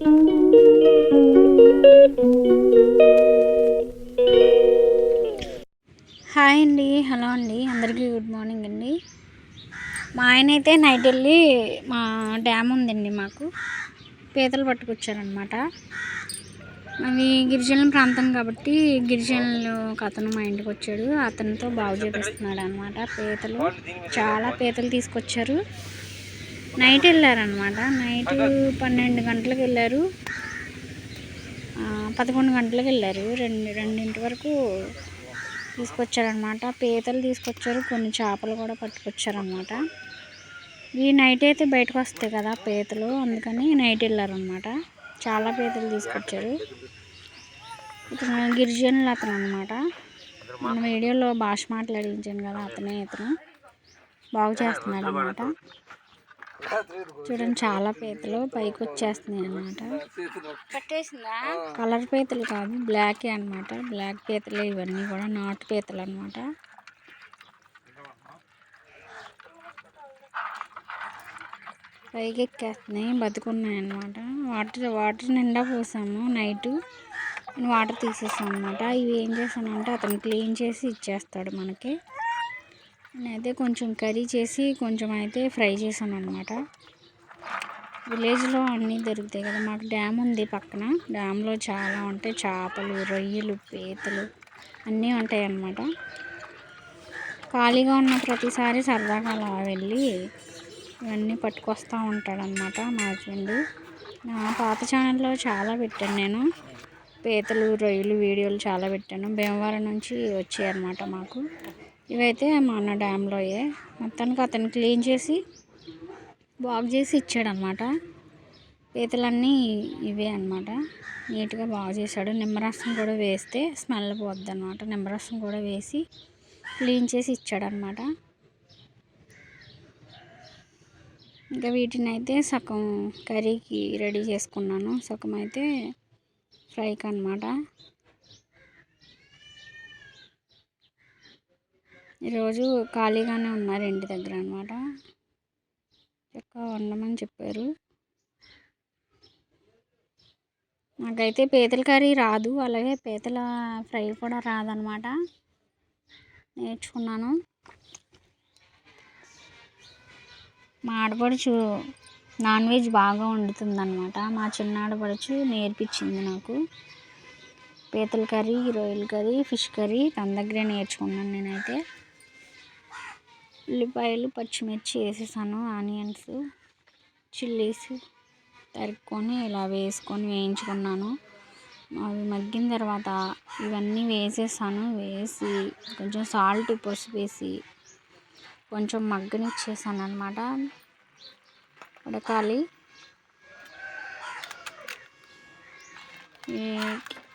Hi అండి hello అండి అందరికీ గుడ్ మార్నింగ్ అండి. మా ఆయన అయితే నైట్ వెళ్ళి మా డ్యామ్ ఉందండి మాకు. పీతలు పట్టుకొచ్చారనమాట అవి గిరిజనుల ప్రాంతం కాబట్టి గిరిజనులు ఒక అతను మా ఇంటికి వచ్చాడు. అతనితో బాగు చేపిస్తున్నాడు అనమాట పీతలు చాలా పీతలు తీసుకొచ్చారు. నైట్ వెళ్ళారనమాట నైట్ పన్నెండు గంటలకు వెళ్ళారు. పదకొండు గంటలకు వెళ్ళారు. రెండు రెండింటి వరకు తీసుకొచ్చారనమాట పీతలు తీసుకొచ్చారు. కొన్ని చేపలు కూడా పట్టుకొచ్చారనమాట ఈ నైట్ అయితే బయటకు వస్తాయి కదా పీతలు. అందుకని నైట్ వెళ్ళారనమాట చాలా పీతలు తీసుకొచ్చారు. ఇతను గిరిజనులు అతను అనమాట మన వీడియోలో భాష మాట్లాడించాను కదా అతనే ఇతను. బాగు చేస్తున్నాడు అనమాట చూడండి చాలా పీతలు పైకి వచ్చేస్తున్నాయి అనమాట కలర్ పీతలు కాదు బ్లాక్ అన్నమాట. బ్లాక్ పీతలు ఇవన్నీ కూడా నాటు పీతలు అనమాట పైకి ఎక్కేస్తున్నాయి బతుకున్నాయి అనమాట వాటర్ వాటర్ నిండా పోసాము నైట్. వాటర్ తీసేసాను అనమాట ఇవి ఏం చేశానంటే అతను క్లీన్ చేసి ఇచ్చేస్తాడు మనకి. నేనైతే కొంచెం కర్రీ చేసి కొంచెం అయితే ఫ్రై చేశాను అనమాట విలేజ్లో అన్నీ దొరుకుతాయి కదా మాకు డ్యామ్ ఉంది పక్కన. డ్యామ్లో చాలా ఉంటాయి చేపలు రొయ్యలు పీతలు అన్నీ ఉంటాయి అన్నమాట. ఖాళీగా ఉన్న ప్రతిసారి సరదాగా అలా వెళ్ళి ఇవన్నీ పట్టుకొస్తూ ఉంటాడనమాట మా హస్బెండ్. నా పాత ఛానల్లో చాలా పెట్టాను నేను. పీతలు రొయ్యలు వీడియోలు చాలా పెట్టాను. భీమవరం నుంచి వచ్చాయి అన్నమాట మాకు. ఇవైతే మా అన్న డ్యామ్లోయే మొత్తానికి అతను క్లీన్ చేసి బాగు చేసి ఇచ్చాడనమాట పీతలన్నీ ఇవే అనమాట నీట్గా బాగు చేశాడు. నిమ్మరసం కూడా వేస్తే స్మెల్ పోద్ది అనమాట నిమ్మరసం కూడా వేసి క్లీన్ చేసి ఇచ్చాడనమాట ఇంకా వీటిని అయితే సగం కర్రీకి రెడీ చేసుకున్నాను. సగం అయితే ఫ్రైకి అనమాట ఈరోజు ఖాళీగానే ఉన్నారు ఇంటి దగ్గర అనమాట చక్కగా వండమని చెప్పారు. నాకైతే పీతల కర్రీ రాదు అలాగే పీతల ఫ్రై కూడా రాదనమాట నేర్చుకున్నాను. మా ఆడపడుచు నాన్ వెజ్ బాగా వండుతుందన్నమాట. మా చిన్న ఆడపడుచు నేర్పించింది నాకు. పీతల కర్రీ రొయ్యల కర్రీ ఫిష్ కర్రీ తన దగ్గరే నేర్చుకున్నాను నేనైతే. ఉల్లిపాయలు పచ్చిమిర్చి వేసేసాను ఆనియన్స్ చిల్లీస్ తరుక్కొని ఇలా వేసుకొని వేయించుకున్నాను. అవి మగ్గిన తర్వాత ఇవన్నీ వేసేసాను. వేసి కొంచెం సాల్ట్ పసుపు వేసి కొంచెం మగ్గనిచ్చేసాను అనమాట ఉడకాలి.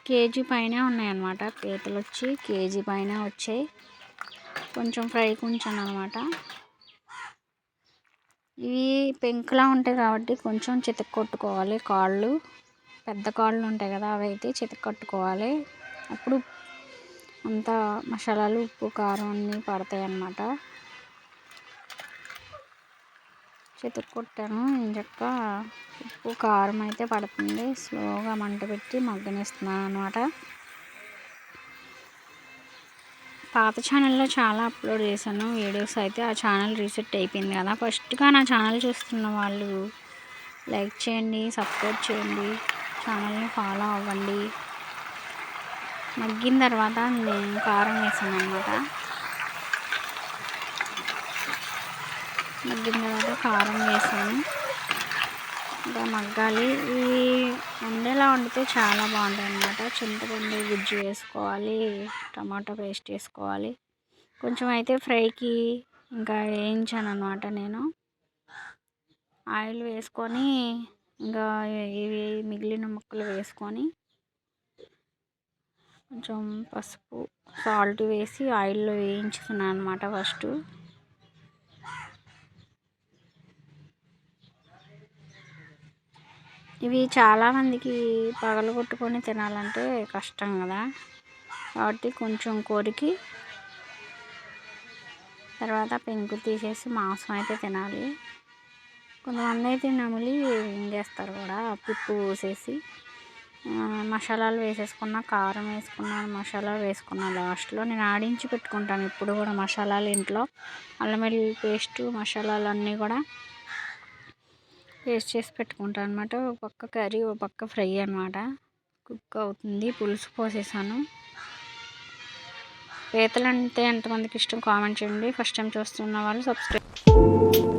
కేజీ పైన ఉన్నాయన్నమాట. పీతలు వచ్చి కేజీ పైన వచ్చాయి. కొంచెం ఫ్రై కొంచెం అనమాట ఇవి పెంకులా ఉంటాయి కాబట్టి కొంచెం చితక కొట్టుకోవాలి. కాళ్ళు పెద్ద కాళ్ళు ఉంటాయి కదా అవి అయితే చితక కట్టుకోవాలి. అప్పుడు అంత మసాలాలు ఉప్పు కారం అన్నీ పడతాయి అన్నమాట. చితక కొట్టాను. ఇంచక్క ఉప్పు కారం అయితే పడుతుంది. స్లోగా మంట పెట్టి మగ్గనిస్తున్నాను అనమాట పాత ఛానల్లో చాలా అప్లోడ్ చేశాను. వీడియోస్ అయితే ఆ ఛానల్ రీసెట్ అయిపోయింది కదా. ఫస్ట్గా నా ఛానల్ చూస్తున్న వాళ్ళు లైక్ చేయండి సపోర్ట్ చేయండి ఛానల్ని ఫాలో అవ్వండి. మగ్గిన తర్వాత నేను కారం వేసాను అనమాట మగ్గిన తర్వాత కారం వేసాను. ఇంకా మగ్గాలి. ఈ వండేలా వండితే చాలా బాగుంటుంది అనమాట చింతపండు గుజ్జు వేసుకోవాలి టమాటా పేస్ట్ వేసుకోవాలి. కొంచెం అయితే ఫ్రైకి ఇంకా వేయించాను అనమాట నేను. ఆయిల్ వేసుకొని ఇంకా ఇవి మిగిలిన ముక్కలు వేసుకొని కొంచెం పసుపు సాల్ట్ వేసి ఆయిల్లో వేయించుకున్నాను అనమాట ఫస్ట్. ఇవి చాలామందికి పగలగొట్టుకొని తినాలంటే కష్టం కదా. కాబట్టి కొంచెం కొరికి తర్వాత పెంకు తీసేసి మాంసం అయితే తినాలి. కొంతమంది అయితే నమిలి ఇంగేస్తారు కూడా పిప్పు పోసేసి మసాలాలు వేసేసుకున్న కారం వేసుకున్నాను మసాలా వేసుకున్నా లాస్ట్లో. నేను ఆడించి పెట్టుకుంటాను ఇప్పుడు కూడా మసాలాలు ఇంట్లో. అల్లం వెల్లుల్లి పేస్ట్ మసాలాలు అన్నీ కూడా పేస్ట్ చేసి పెట్టుకుంటాను అనమాట ఒక పక్క కర్రీ ఒక పక్క ఫ్రై అనమాట కుక్ అవుతుంది. పులుసు పోసేసాను. పీతలు అంటే ఎంతమందికి ఇష్టం కామెంట్ చేయండి. ఫస్ట్ టైం చూస్తున్న వాళ్ళు సబ్స్క్రైబ్